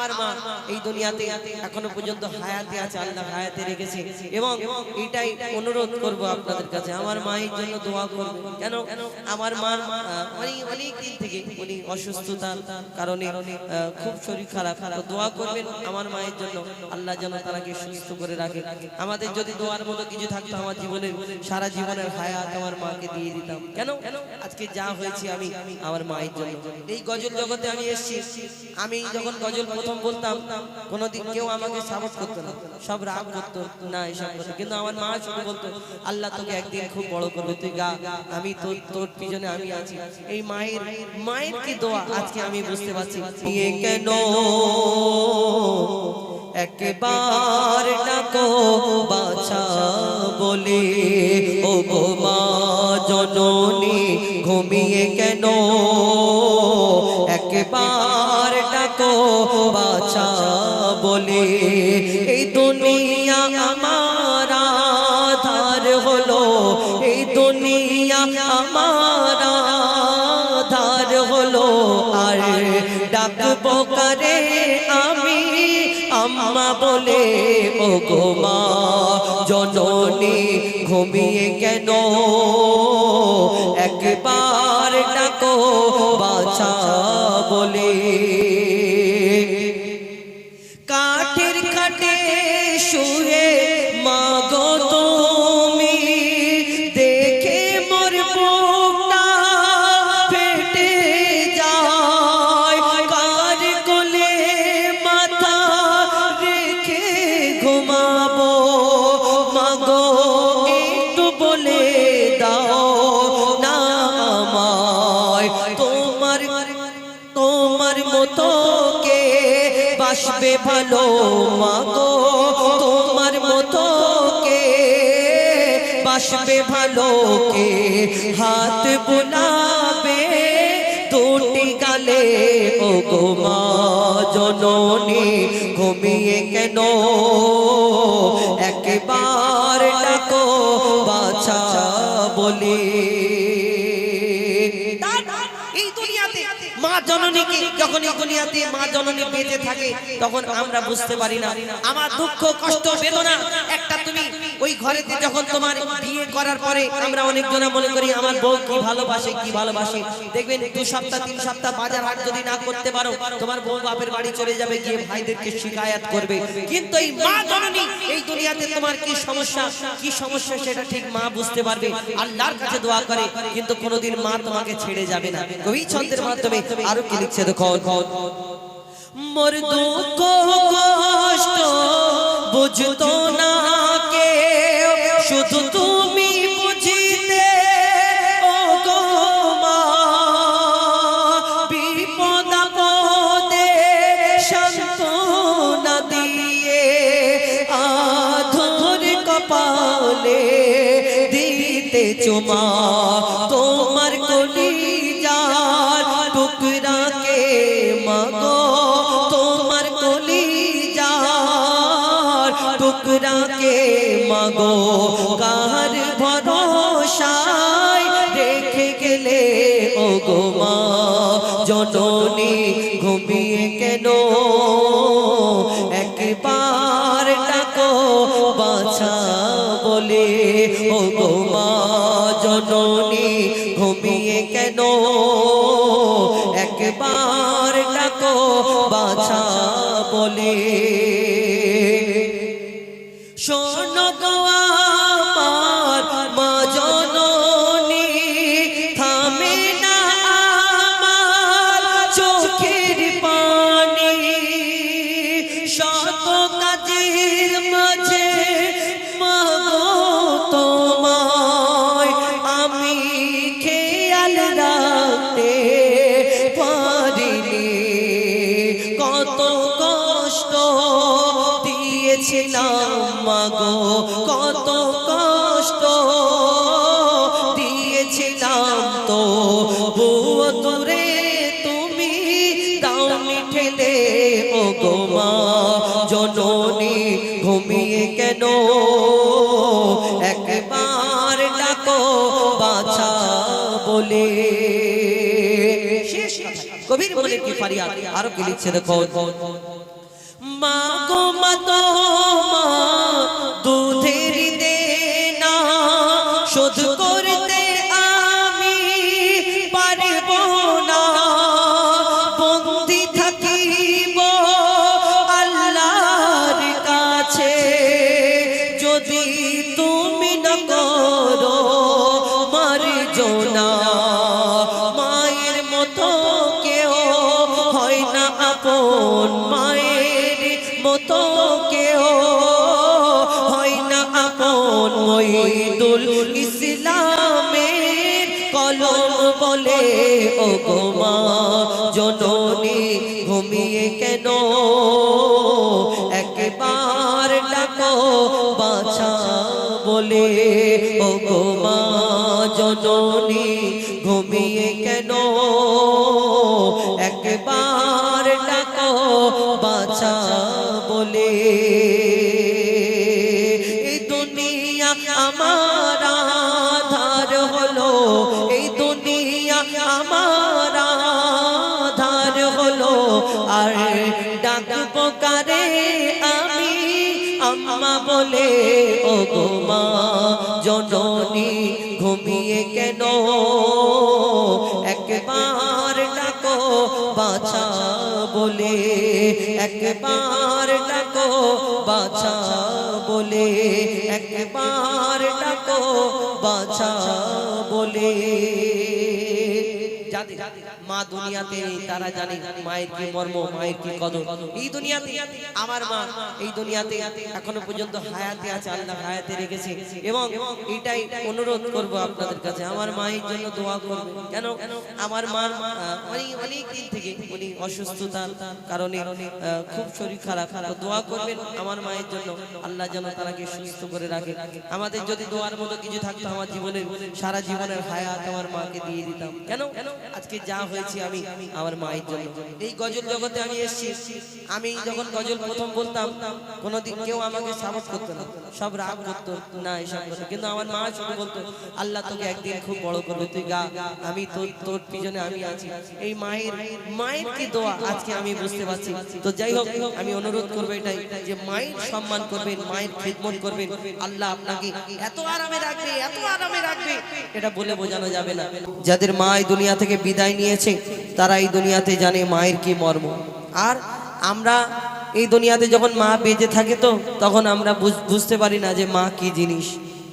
আমার মা এই দুনিয়াতে এখনও পর্যন্ত হায়াতে আছে, আল্লাহ হায়াতে রেখেছে। এবং এটাই অনুরোধ করব আপনাদের কাছে। আমার মায়ের জন্য দোয়া করবে। কেন? আমার মা মানে অনেক দিন থেকে উনি অসুস্থতার কারণে খুব শরীর খারাপ। দোয়া করবেন আমার মায়ের জন্য। আল্লাহ যেন তারাকে সুস্থ করে রাখে। আমাদের যদি দোয়ার মতো কিছু থাকতো আমার জীবনের সারা জীবনের হায়াত আমার মাকে দিয়ে দিতাম। কেন? আজকে যা হয়েছে আমি আমার মায়ের জন্য। এই গজল জগতে আমি এসেছি। আমি যখন গজল প্রথম বলতাম, কোনোদিন কেউ আমাকে সাপোর্ট করতো না, সব রাগ করতো না এসব করতো কিন্তু আমার মা শুধু বলতো, আল্লাহ তোকে একদিন খুব বড় করবে তুই গা, আমি তোর তোর পিছনে আমি আছি। এই মায়ের মায়ের কি দোয়া? আজকে আমি বুঝতে পারছি। নিয়ে কেন একবার ডাকো বাছা বলে? ও গো মা, জননী, ঘুমিয়ে কেন বলে, এই দুনিয়া আমার আধার হলো, এই দুনিয়া আমার আধার হলো, আর ডাকবো করে আমি? আম্মা বলে ও গো মা, জননী ঘুমিয়ে কেন? একবার ডাকো, বাছা বলে। ভালো, মাগো, তোমার মতো কে? বাসবে ভালো কে? হাত বুলাবে দুটি গালে ও গো মা জননী, ঘুমিয়ে কেন? একবার ডাকো, বাছা বলে। জননীকে যখন মা জননী বেঁচে থাকে, তখন আমরা বুঝতে পারি না। আমার দুঃখ, কষ্ট, বেদনা, একটা তুমি ওই ঘরেতে যখন তোমার বিয়ে করার পরে আমরা অনেক জনা মনে করি, আমার বউ কি ভালোবাসে কি ভালোবাসে? দেখবেন দু সপ্তাহ, তিন সপ্তাহ বাজার হাট যদি না করতে পারো, তোমার বউ বাপের বাড়ি চলে যাবে, গিয়ে ভাইদেরকে শিকায়াত করবে। কিন্তু এই মা জননী, এই দুনিয়াতে তোমার কি সমস্যা? কি সমস্যা সেটা ঠিক মা বুঝতে পারবে। আল্লাহর কাছে দোয়া করে, কিন্তু কোনোদিন মা তোমাকে ছেড়ে যাবে না। কবি ছন্দের মাধ্যমে আরও কি লিখছে দেখো। মোর দুঃখ কষ্ট, বুঝতো না চুমা, তোমার কলি যার টুকরাকে মাগো, তোমার কলি যার টুকরাকে মাগো। কার ভরসায় রেখে গেলে ও গো মা, জননী ঘুমিয়ে কেন? বলে দাউনি দে ও গো মা, জননী ঘুমিয়ে কেন? একবার ডাকো বাছা বলে। কবির বলে কি ফারিয়াদ? আরও কি লিখছে দেখো? মা গো মা তোমার দুধের ও গো মা জননী ঘুমিয়ে কেন? একবার ডাকো বাছা বলে, ও গোমা জননী ঘুমিয়ে কেন? কারে আমি আম্মা বলে ও মা, জননী ঘুমিয়ে কেন? একবার ডাকো বাছা বলে, একবার ডাকো বাছা বলে, একবার ডাকো বাছা বলে। যাদের মা দুনিয়াতে তারা জানে মায়ের কি মর্ম, মায়ের কি কদর। এই দুনিয়াতে, আমার মা, এই দুনিয়াতে এখনও পর্যন্ত হায়াতে আছে, আল্লাহ হায়াতে রেখেছে। এবং এটাই অনুরোধ করব আপনাদের কাছে, আমার মায়ের জন্য দোয়া করবে। কেন? আমার মা অনেক দিন থেকে উনি অসুস্থতার কারণে খুব শরীর খারাপ। দোয়া করবেন আমার মায়ের জন্য, আল্লাহ যেন তারাকে সুস্থ করে রাখে। আমাদের যদি দোয়ার মতো কিছু থাকতো, আমার জীবনের, সারা জীবনের হায়াত আমার মাকে দিয়ে দিতাম। কেন? আজকে যা হয়েছে আমি আমার মায়ের জন্য। এই গজল জগতে আমি এসেছি। আমি যখন গজল প্রথম বলতাম কোনোদিন কেউ আমাকে সাপোর্ট করতো না। সব রাগ করতো না এসব করতো। কিন্তু আমার মা শুধু বলতো আল্লাহ তোকে একদিন খুব বড় করবে তুই গা। আমি তোর তোর পিছনে আমি আছি। এই মায়ের মায়ের কি দোয়া? আজকে আমি বুঝতে পারছি। তো যাই হোক আমি অনুরোধ করব এটাই যে মায়ের সম্মান করবেন মায়ের খেদমত করবেন। আল্লাহ আপনাকে এত আরামে রাখবে এত আরামে রাখবে। এটা বলে বোঝানো যাবে না যাদের মা এই দুনিয়া থেকে বিদায় নিয়েছে, তারা এই দুনিয়াতে জানে মায়ের কি মর্ম। আর আমরা এই দুনিয়াতে যখন মা বেঁচে থাকে তো, তখন আমরা বুঝ- বুঝতে পারি না যে মা কি জিনিস।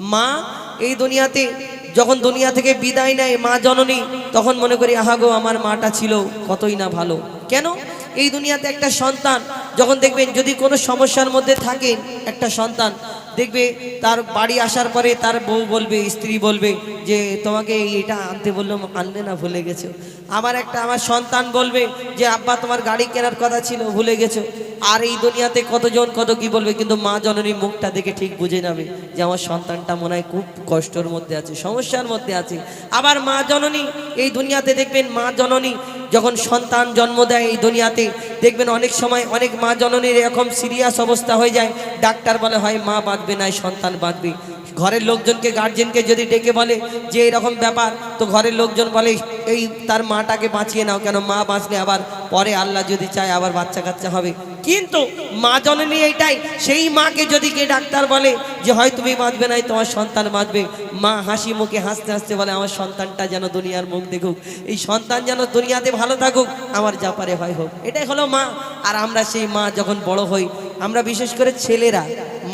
মা এই দুনিয়াতে যখন দুনিয়া থেকে বিদায় নেয় মা জননী, তখন মনে করি, আহা গো, আমার মাটা ছিল কতই না ভালো। কেন? এই দুনিয়াতে একটা সন্তান, যখন দেখবেন যদি কোনো সমস্যার মধ্যে থাকেন, একটা সন্তান দেখবে তার বাড়ি আসার পরে তার বউ বলবে, স্ত্রী বলবে যে, তোমাকে এটা আনতে বললাম, আনলে না, ভুলে গেছো। আমার একটা আমার সন্তান বলবে যে, আব্বা, তোমার গাড়ি কেনার কথা ছিল, ভুলে গেছো। আর এই দুনিয়াতে কতজন, কত কি বলবে, কিন্তু মা জননী মুখটা দেখে ঠিক বুঝে যাবে যে, আমার সন্তানটা মনে হয় খুব কষ্টর মধ্যে আছে, সমস্যার মধ্যে আছে। আবার মা জননী, এই দুনিয়াতে দেখবেন মা জননী যখন সন্তান জন্ম দেয় এই দুনিয়াতে, দেখবেন অনেক সময় অনেক মা জননীর এরকম সিরিয়াস অবস্থা হয়ে যায়। ডাক্তার বলে, হয়, মা বাঁচবে না সন্তান বাঁধবে ঘরের লোকজনকে গার্জেনকে যদি ডেকে বলে যে এরকম ব্যাপার, তো ঘরের লোকজন বলে, এই, তার মাটাকে বাঁচিয়ে নাও। কেন, মা বাঁচলে আবার পরে আল্লাহ যদি চায়, আবার বাচ্চা কাচ্চা হবে। কিন্তু মা জননী এইটাই। সেই মাকে যদি কে ডাক্তার বলে যে, হয় তুমি বাঁচবে নাই, তোমার সন্তান বাঁচবে মা হাসি মুখে হাসতে হাসতে বলে, আমার সন্তানটা যেন দুনিয়ার মুখ দেখুক। এই সন্তান যেন দুনিয়াতে ভালো থাকুক, আমার যা পারে হয় হোক। এটাই হলো মা। আর আমরা সেই মা যখন বড় হই, আমরা বিশেষ করে ছেলেরা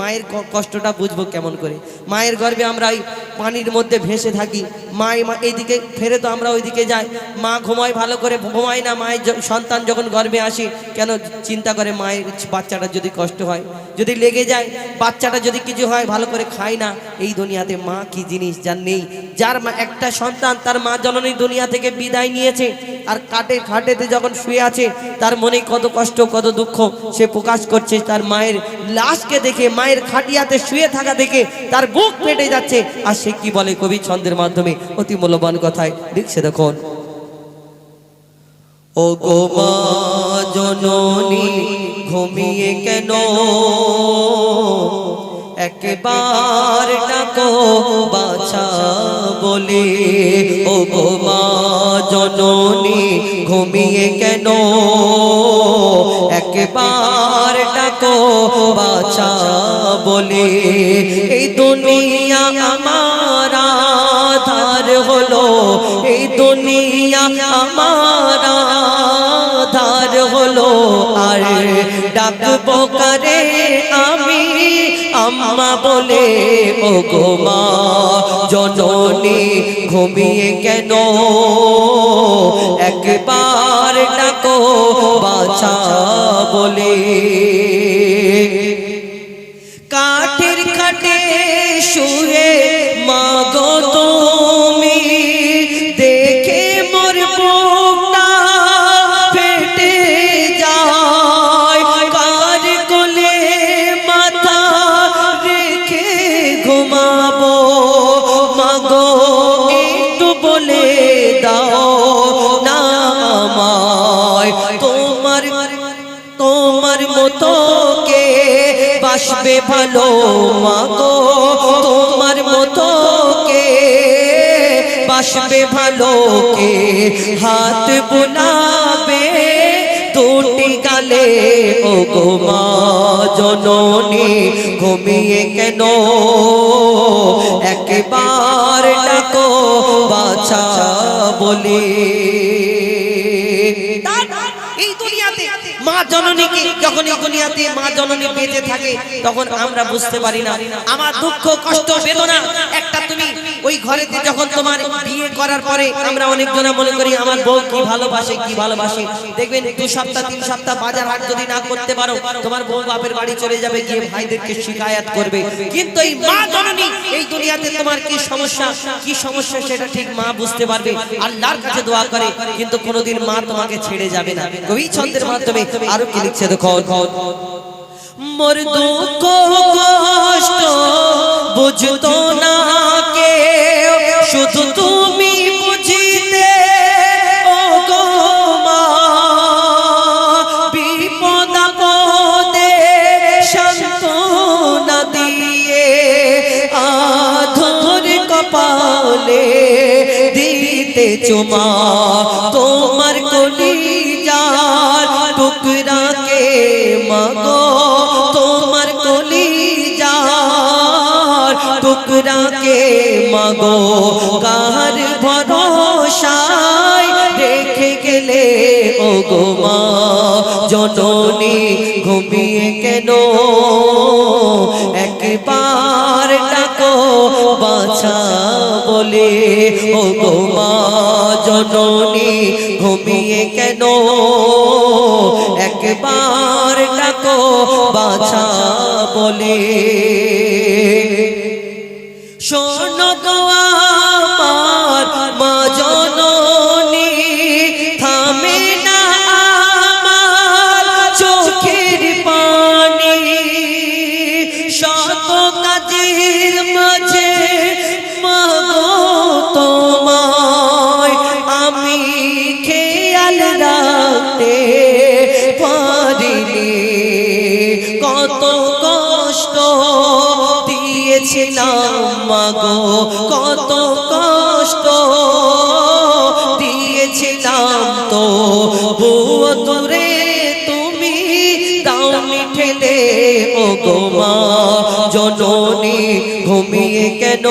মায়ের কষ্টটা বুঝব কেমন করে। মায়ের গর্ভে আমরা ওই পানির মধ্যে ভেসে থাকি। মায়ের মা এইদিকে, ফেরে তো আমরা ওইদিকে যাই। মা ঘুমায় ভালো করে, ঘুমায় না মায়ের সন্তান যখন গর্ভে আসে, কেন চিন্তা করে মায়ের বাচ্চাটা যদি কষ্ট হয়? যদি লেগে যায়, বাচ্চাটা যদি কিছু হয়, ভালো করে খায় না, এই দুনিয়াতে মা কি জিনিস যার নেই? যার মা, একটা সন্তান তার মা জননী দুনিয়া থেকে বিদায় নিয়েছে। আর কাটে খাটেতে যখন শুয়ে আছে, তার মনে কত কষ্ট, কত দুঃখ, সে প্রকাশ করছে তার মায়ের লাশকে দেখে, মায়ের খাটিয়াতে শুয়ে থাকা দেখে তার বুক পেটে যাচ্ছে। আর সে কি বলে কবি ছন্দের মাধ্যমে? অতি মূল্যবান কথায় দেখছে দেখুন। ও গো মা জননী, ঘুমিয়ে কেন? একবার ডাকো বাছা বলে, ও গো মা জননী, ঘুমিয়ে কেন? একবার ডাকো বাছা বলে, এই দুনিয়া আমার ও গো মা জননী ঘুমিয়ে কেন? একবার ডাকো বাছা বলে। আমায় তোমার তোমার মতো কে বাসবে ভালো মাগো? তোমার মতো কে বাসবে ভালো কে? হাত বুলাবে দুটি গালে ও গো মা জননী, ঘুমিয়ে কেন? একবার ডাকো বাছা বলে। মা যখন মা জননী থাকে, তখন আমরা বুঝতে পারি না, আমার দুঃখ, কষ্ট, বেদনা একটা তুমি ওই ঘরেতে যখন তোমার বিয়ে করার পরে আমরা অনেকজনা মনে করি, আমার বউ কি ভালোবাসে কি ভালোবাসে? দেখবেন দু সপ্তাহ, তিন সপ্তাহ বাজার হাট যদি না করতে পারো, তোমার বউ বাপের বাড়ি চলে যাবে, গিয়ে ভাইদেরকে শিকায়াত করবে। কিন্তু এই মা জননী, এই দুনিয়াতে তোমার কি সমস্যা? কি সমস্যা সেটা ঠিক মা বুঝতে পারবে। আল্লাহর কাছে দোয়া করে, কিন্তু কোনোদিন মা তোমাকে ছেড়ে যাবে না। কবি ছন্দের মাধ্যমে আরও কি লিখছে দেখো। মোর দুঃখ, কষ্ট, বুঝতো না চুমা, তোমার কলি যার টুকরাকে মাগো, তোমার কলি যার টুকরাকে মাগো। কার ভরসায় রেখে গেলে ও গো জননী ঘুমিয়ে কেন? একবার ডাকো, বাছা বলে ও গো জননী ঘুমিয়ে কেন? একবার ডাকো বাছা বলে। দিয়েছিলাম, মাগো, কত কষ্ট দিয়েছিলাম তো। বুয় তুমি দাউনি ঠেলে ও গো মা, জননী ঘুমিয়ে কেন?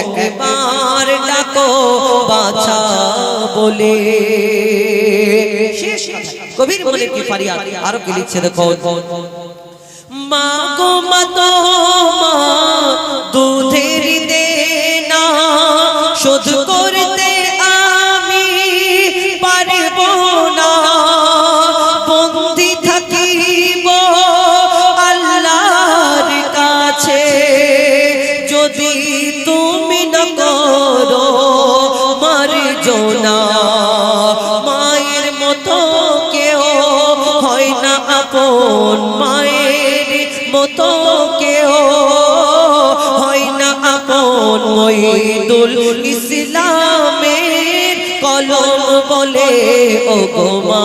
একবার ডাকো বাছা বলে। কবির মনে কি ফারিয়াদ আরও কি লিখছে দেখো মা গো মা তো মা। মহিদুল ইসলামের কলম বলে ও গো মা,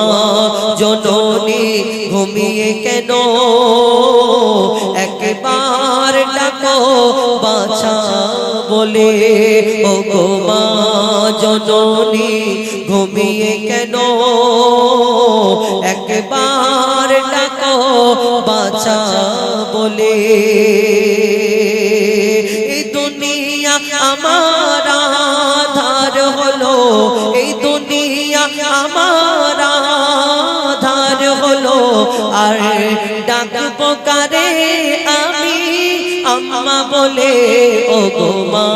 জননী ঘুমিয়ে কেন? একবার ডাকো বাছা বলে ও গো মা, জননী ঘুমিয়ে কেন? একবার ডাকো বাছা বলে। আমার আধার হলো, এই দুনিয়া আমার আধার হলো। আর ডাকবো কারে আমি, আম্মা বলে, ও গো মা,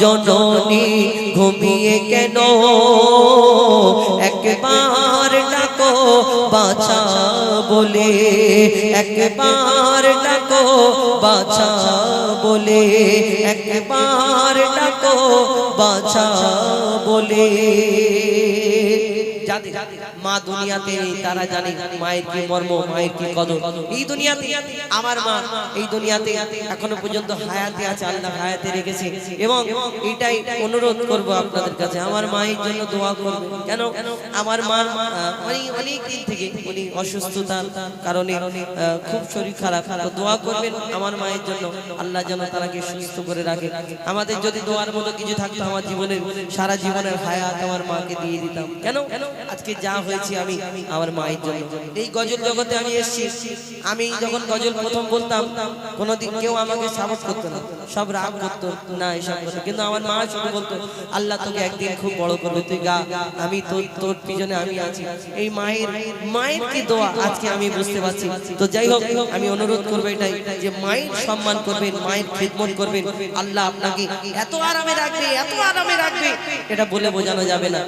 জননী ঘুমিয়ে কেন? একবার ডাকো, বাছা বলে, একবার ডাকো, বাছা বলে একবার ডাকো বাছা বলে। মা দুনিয়াতে তারা জানে মায়ের কি মর্ম, মায়ের কি কদর। এই দুনিয়াতে আমার মা, এই দুনিয়াতে এখনও পর্যন্ত হায়াতে আছে, আল্লাহ হায়াতে রেখেছে। এবং এটাই অনুরোধ করব আপনাদের কাছে, আমার মায়ের জন্য দোয়া করবেন। কেন? আমার মা অনেক অনেক দিন থেকে উনি অসুস্থতার কারণে খুব শরীর খারাপ। তো দোয়া করবেন আমার মায়ের জন্য, আল্লাহ যেন তারাকে সুস্থ করে রাখে। আমাদের যদি দোয়ার মতো কিছু থাকতো, আমার জীবনের সারা জীবনের হায়াত আমার মাকে দিয়ে দিতাম। কেন? আজকে যা হয়েছে আমি আমার মায়ের জন্য। এই গজল জগতে আমি এসেছি। আমি যখন গজল প্রথম বলতাম, কোনোদিন কেউ আমাকে সাপোর্ট করতো না। সব রাগ করতো, না, এসব কথা। কিন্তু আমার মা শুধু বলতো, আল্লাহ তোকে একদিন খুব বড় করবে, তুই গা। আমি তোর তোর পিছনে আমি আছি। এই মায়ের মায়ের কি দোয়া? আজকে আমি বুঝতে পারছি। তো যাই হোক, আমি অনুরোধ করব এটাই, যে মায়ের সম্মান করবেন, মায়ের খেদমত করবেন। আল্লাহ আপনাকে এত আরামে রাখবে, এত আরামে রাখবে। এটা বলে বোঝানো যাবে না।